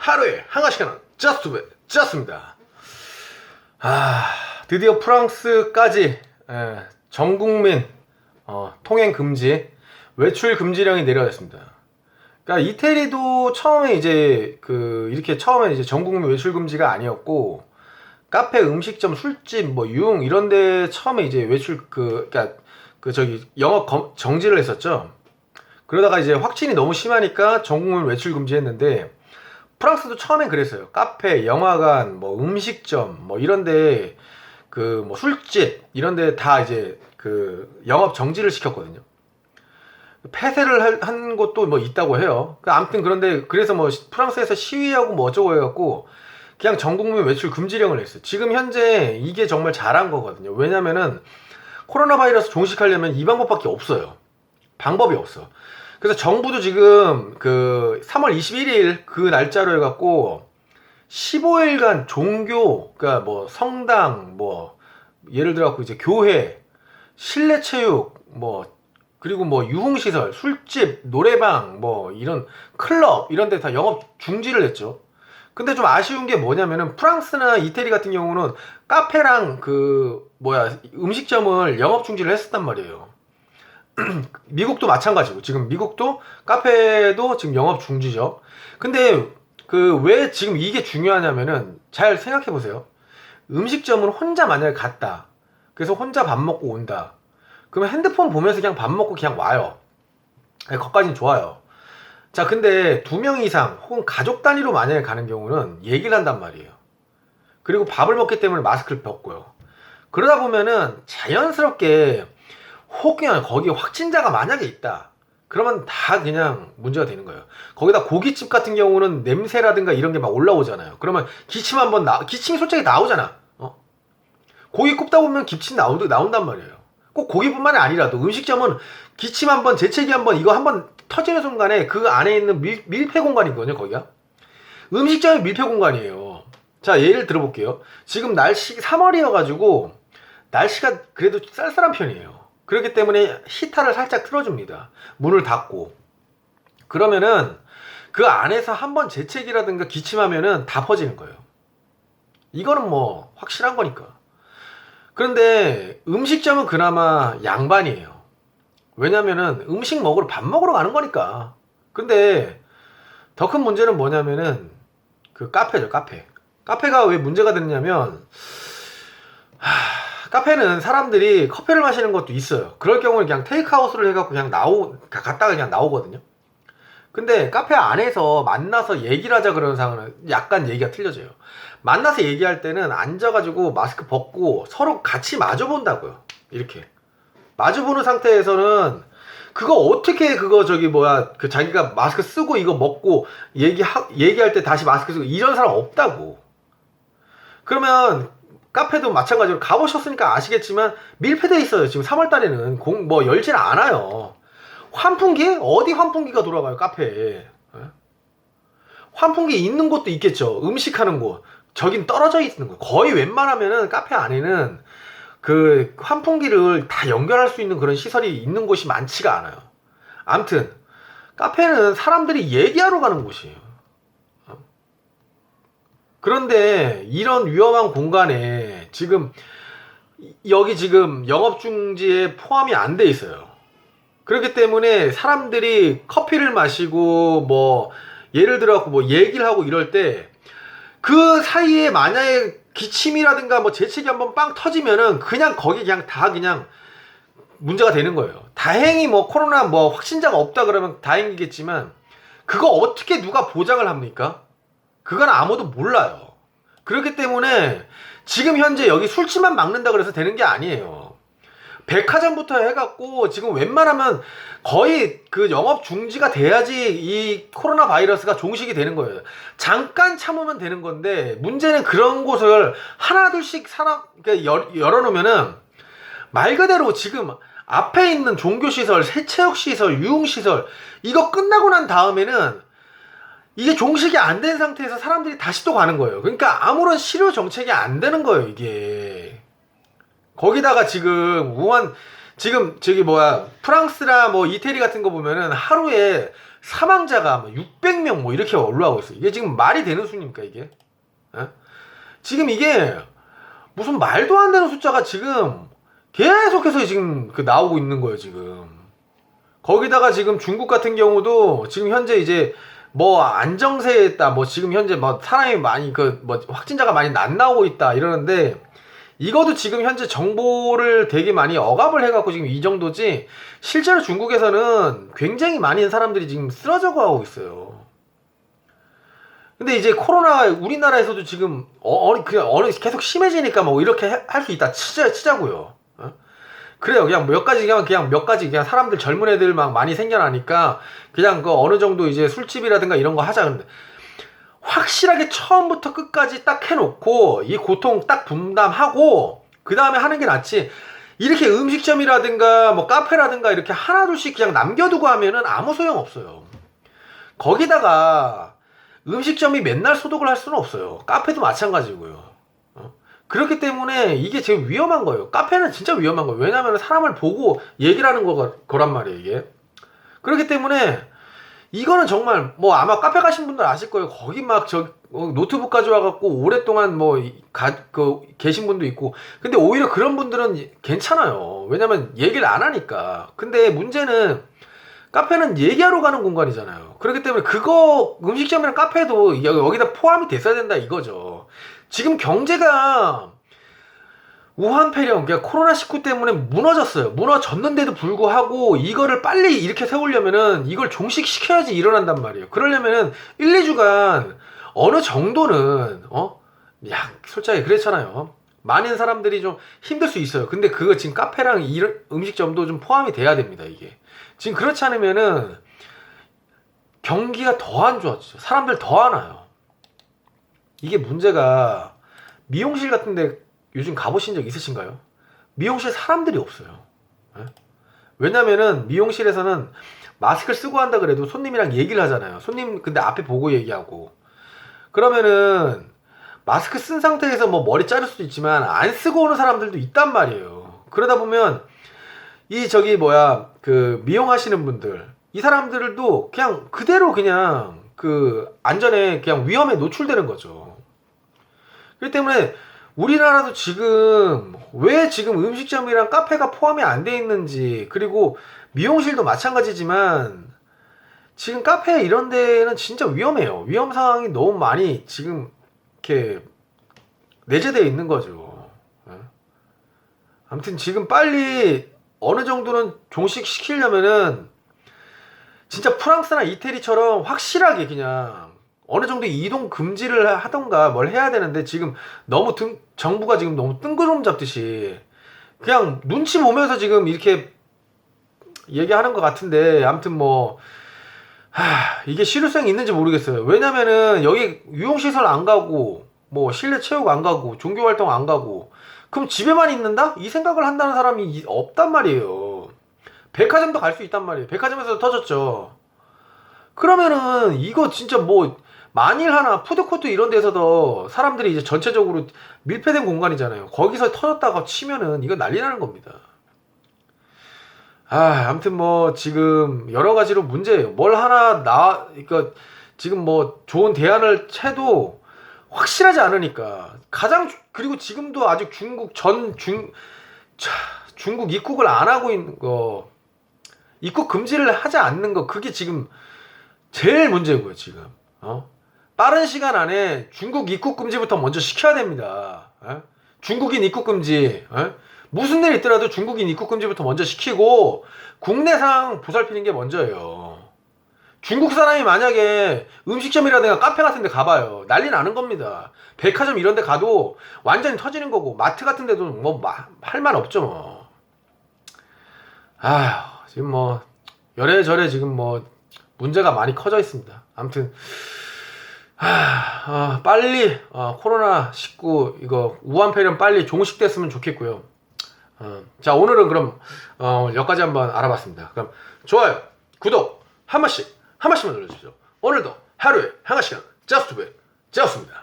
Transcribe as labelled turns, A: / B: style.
A: 하루에 한 가지씩은 저스트베 저스트입니다. 아 드디어 프랑스까지 예, 전 국민 어, 통행 금지 외출 금지령이 내려졌습니다. 그러니까 이태리도 처음에 이제 그 이렇게 처음에 이제 전 국민 외출 금지가 아니었고 카페, 음식점, 술집, 뭐 유흥 이런데 처음에 이제 외출 그 그러니까 그 저기 영업 검- 정지를 했었죠. 그러다가 이제 확진이 너무 심하니까 전 국민 외출 금지했는데 프랑스도 처음엔 그랬어요. 카페, 영화관, 뭐 음식점, 뭐 이런데 그 뭐 술집 이런데 다 이제 그 영업 정지를 시켰거든요. 폐쇄를 할- 한 곳도 뭐 있다고 해요. 그 아무튼 그런데 그래서 뭐 시- 프랑스에서 시위하고 뭐 어쩌고 해갖고 그냥 전 국민 외출 금지령을 냈어요. 지금 현재 이게 정말 잘한 거거든요. 왜냐면은 코로나 바이러스 종식하려면 이 방법밖에 없어요. 방법이 없어. 그래서 정부도 지금 그 3월 21일 그 날짜로 해갖고 15일간 종교, 그러니까 뭐 성당, 뭐 예를 들어갖고 이제 교회, 실내 체육, 뭐 그리고 뭐 유흥시설, 술집, 노래방, 뭐 이런 클럽 이런 데 다 영업 중지를 했죠. 근데 좀 아쉬운 게 뭐냐면은 프랑스나 이태리 같은 경우는 카페랑 그 뭐야 음식점을 영업 중지를 했었단 말이에요. 미국도 마찬가지고 지금 미국도 카페도 지금 영업 중지죠. 근데 그 왜 지금 이게 중요하냐면은 잘 생각해 보세요. 음식점은 혼자 만약에 갔다. 그래서 혼자 밥 먹고 온다. 그러면 핸드폰 보면서 그냥 밥 먹고 그냥 와요. 네, 거기까지는 좋아요. 자, 근데 두 명 이상 혹은 가족 단위로 만약에 가는 경우는 얘기를 한단 말이에요. 그리고 밥을 먹기 때문에 마스크를 벗고요. 그러다 보면은 자연스럽게 혹은 거기 확진자가 만약에 있다. 그러면 다 그냥 문제가 되는 거예요. 거기다 고깃집 같은 경우는 냄새라든가 이런 게 막 올라오잖아요. 그러면 기침 한번 나, 기침이 솔직히 나오잖아. 어? 고기 굽다 보면 기침 나오, 나온단 말이에요. 꼭 고기뿐만이 아니라도 음식점은 기침 한번, 재채기 한번, 이거 한번 터지는 순간에 그 안에 있는 밀, 밀폐 공간이거든요, 거기가. 음식점이 밀폐 공간이에요. 자, 예를 들어볼게요. 지금 날씨 3월이어가지고 날씨가 그래도 쌀쌀한 편이에요. 그렇기 때문에 히타를 살짝 틀어줍니다. 문을 닫고. 그러면은 그 안에서 한번 재채기라든가 기침하면은 다 퍼지는 거예요. 이거는 뭐 확실한 거니까. 그런데 음식점은 그나마 양반이에요. 왜냐면은 음식 먹으러 밥 먹으러 가는 거니까. 근데 더 큰 문제는 뭐냐면은 그 카페죠, 카페. 카페가 왜 문제가 됐냐면 하, 카페는 사람들이 커피를 마시는 것도 있어요. 그럴 경우는 그냥 테이크아웃을 해갖고 그냥 나오 가- 갔다가 그냥 나오거든요. 근데 카페 안에서 만나서 얘기를 하자 그러는 상황은 약간 얘기가 틀려져요. 만나서 얘기할 때는 앉아가지고 마스크 벗고 서로 같이 마주본다고요. 이렇게 마주보는 상태에서는 그거 어떻게 그거 저기 뭐야 그 자기가 마스크 쓰고 이거 먹고 얘기 얘기할 때 다시 마스크 쓰고 이런 사람 없다고. 그러면 카페도 마찬가지로 가보셨으니까 아시겠지만 밀폐돼 있어요. 지금 3월 달에는 공 뭐 열지는 않아요. 환풍기 어디 환풍기가 돌아가요 카페에? 예? 환풍기 있는 곳도 있겠죠. 음식하는 곳. 저긴 떨어져 있는 거. 거의 웬만하면은 카페 안에는 그 환풍기를 다 연결할 수 있는 그런 시설이 있는 곳이 많지가 않아요. 암튼 카페는 사람들이 얘기하러 가는 곳이에요. 어? 그런데 이런 위험한 공간에 지금 여기 지금 영업 중지에 포함이 안 돼 있어요. 그렇기 때문에 사람들이 커피를 마시고 뭐 예를 들어 뭐 얘기를 하고 이럴 때 그 사이에 만약에 기침이라든가 뭐 재채기 한번 빵 터지면은 그냥 거기 그냥 다 그냥 문제가 되는 거예요. 다행히 뭐 코로나 뭐 확진자가 없다 그러면 다행이겠지만 그거 어떻게 누가 보장을 합니까? 그건 아무도 몰라요. 그렇기 때문에 지금 현재 여기 술집만 막는다 그래서 되는 게 아니에요. 백화점부터 해갖고 지금 웬만하면 거의 그 영업 중지가 돼야지 이 코로나 바이러스가 종식이 되는 거예요. 잠깐 참으면 되는 건데 문제는 그런 곳을 하나둘씩 사람 그러니까 열, 열어놓으면은 말 그대로 지금 앞에 있는 종교시설, 세체육시설, 유흥시설 이거 끝나고 난 다음에는 이게 종식이 안 된 상태에서 사람들이 다시 또 가는 거예요. 그러니까 아무런 실효 정책이 안 되는 거예요, 이게. 거기다가 지금 우한 지금 저기 뭐야 프랑스나 뭐 이태리 같은 거 보면은 하루에 사망자가 뭐 600명 뭐 이렇게 올라오고 있어요. 이게 지금 말이 되는 수입니까 이게? 예? 지금 이게 무슨 말도 안 되는 숫자가 지금 계속해서 지금 그 나오고 있는 거예요 지금. 거기다가 지금 중국 같은 경우도 지금 현재 이제 뭐 안정세에 있다 뭐 지금 현재 뭐 사람이 많이 그 뭐 확진자가 많이 안 나오고 있다 이러는데 이것도 지금 현재 정보를 되게 많이 억압을 해갖고 지금 이 정도지 실제로 중국에서는 굉장히 많은 사람들이 지금 쓰러져 가고 있어요. 근데 이제 코로나 우리나라에서도 지금 어, 어 그냥 어느 계속 심해지니까 뭐 이렇게 할 수 있다 치자 치자고요. 어? 그래요. 그냥 몇 가지 그냥 그냥 몇 가지 그냥 사람들 젊은 애들 막 많이 생겨나니까 그냥 그 어느 정도 이제 술집이라든가 이런 거 하자 근데 확실하게 처음부터 끝까지 딱 해놓고 이 고통 딱 분담하고 그 다음에 하는 게 낫지. 이렇게 음식점이라든가 뭐 카페라든가 이렇게 하나둘씩 그냥 남겨두고 하면은 아무 소용 없어요. 거기다가 음식점이 맨날 소독을 할 수는 없어요. 카페도 마찬가지고요. 어? 그렇기 때문에 이게 제일 위험한 거예요. 카페는 진짜 위험한 거예요. 왜냐하면 사람을 보고 얘기를 하는 거, 거란 말이에요, 이게. 그렇기 때문에 이거는 정말 뭐 아마 카페 가신 분들 아실 거예요. 거기 막 저 노트북 가져와갖고 오랫동안 뭐 가, 그 계신 분도 있고. 근데 오히려 그런 분들은 괜찮아요. 왜냐면 얘기를 안 하니까. 근데 문제는 카페는 얘기하러 가는 공간이잖아요. 그렇기 때문에 그거 음식점이랑 카페도 여- 여기다 포함이 됐어야 된다 이거죠. 지금 경제가 우한 폐렴, 그러니까 코로나19 때문에 무너졌어요. 무너졌는데도 불구하고 이거를 빨리 이렇게 세우려면은 이걸 종식시켜야지 일어난단 말이에요. 그러려면은 1, 2주간 어느 정도는, 어? 야, 솔직히 그랬잖아요. 많은 사람들이 좀 힘들 수 있어요. 근데 그거 지금 카페랑 이런 음식점도 좀 포함이 돼야 됩니다, 이게. 지금 그렇지 않으면은 경기가 더 안 좋아지죠. 사람들 더 안 와요. 이게 문제가 미용실 같은데 요즘 가보신 적 있으신가요? 미용실 사람들이 없어요. 예? 왜냐면은 미용실에서는 마스크를 쓰고 한다 그래도 손님이랑 얘기를 하잖아요. 손님 근데 앞에 보고 얘기하고 그러면은 마스크 쓴 상태에서 뭐 머리 자를 수도 있지만 안 쓰고 오는 사람들도 있단 말이에요. 그러다 보면 이 저기 뭐야 그 미용하시는 분들 이 사람들도 그냥 그대로 그냥 그 안전에 그냥 위험에 노출되는 거죠. 그렇기 때문에 우리나라도 지금 왜 지금 음식점이랑 카페가 포함이 안 돼 있는지 그리고 미용실도 마찬가지지만 지금 카페 이런 데는 진짜 위험해요. 위험 상황이 너무 많이 지금 이렇게 내재되어 있는 거죠. 예? 아무튼 지금 빨리 어느 정도는 종식시키려면은 진짜 프랑스나 이태리처럼 확실하게 그냥 어느 정도 이동 금지를 하던가 뭘 해야 되는데 지금 너무 등, 정부가 지금 너무 뜬구름 잡듯이 그냥 눈치 보면서 지금 이렇게 얘기하는 것 같은데 아무튼 뭐 하, 이게 실효성이 있는지 모르겠어요. 왜냐면은 여기 유흥시설 안 가고 뭐 실내 체육 안 가고 종교 활동 안 가고 그럼 집에만 있는다? 이 생각을 한다는 사람이 이- 없단 말이에요. 백화점도 갈 수 있단 말이에요. 백화점에서 터졌죠. 그러면은 이거 진짜 뭐 만일 하나 푸드코트 이런 데서도 사람들이 이제 전체적으로 밀폐된 공간이잖아요. 거기서 터졌다가 치면은 이거 난리 나는 겁니다. 아, 아무튼 뭐 지금 여러 가지로 문제예요. 뭘 하나 나 그러니까 지금 뭐 좋은 대안을 채도 확실하지 않으니까. 가장 주- 그리고 지금도 아직 중국 전 중 중국 입국을 안 하고 있는 거 입국 금지를 하지 않는 거 그게 지금 제일 문제고요 지금. 어? 빠른 시간 안에 중국 입국 금지부터 먼저 시켜야 됩니다. 어? 중국인 입국 금지 어? 무슨 일 있더라도 중국인 입국 금지부터 먼저 시키고 국내 상황 보살피는 게 먼저예요 중국 사람이 만약에 음식점이라든가 카페 같은 데 가봐요 난리 나는 겁니다 백화점 이런 데 가도 완전히 터지는 거고 마트 같은 데도 뭐 할 말 없죠 뭐 아휴 지금 뭐 열애저래 지금 뭐 문제가 많이 커져 있습니다. 아무튼 하, 어, 빨리 어, 코로나 19 이거 우한 폐렴 빨리 종식됐으면 좋겠고요. 어, 자 오늘은 그럼 어, 여기까지 한번 알아봤습니다. 그럼 좋아요, 구독 한 번씩 한 번씩만 눌러주시죠. 오늘도 하루에 한 시간 짜스투베 짜였습니다.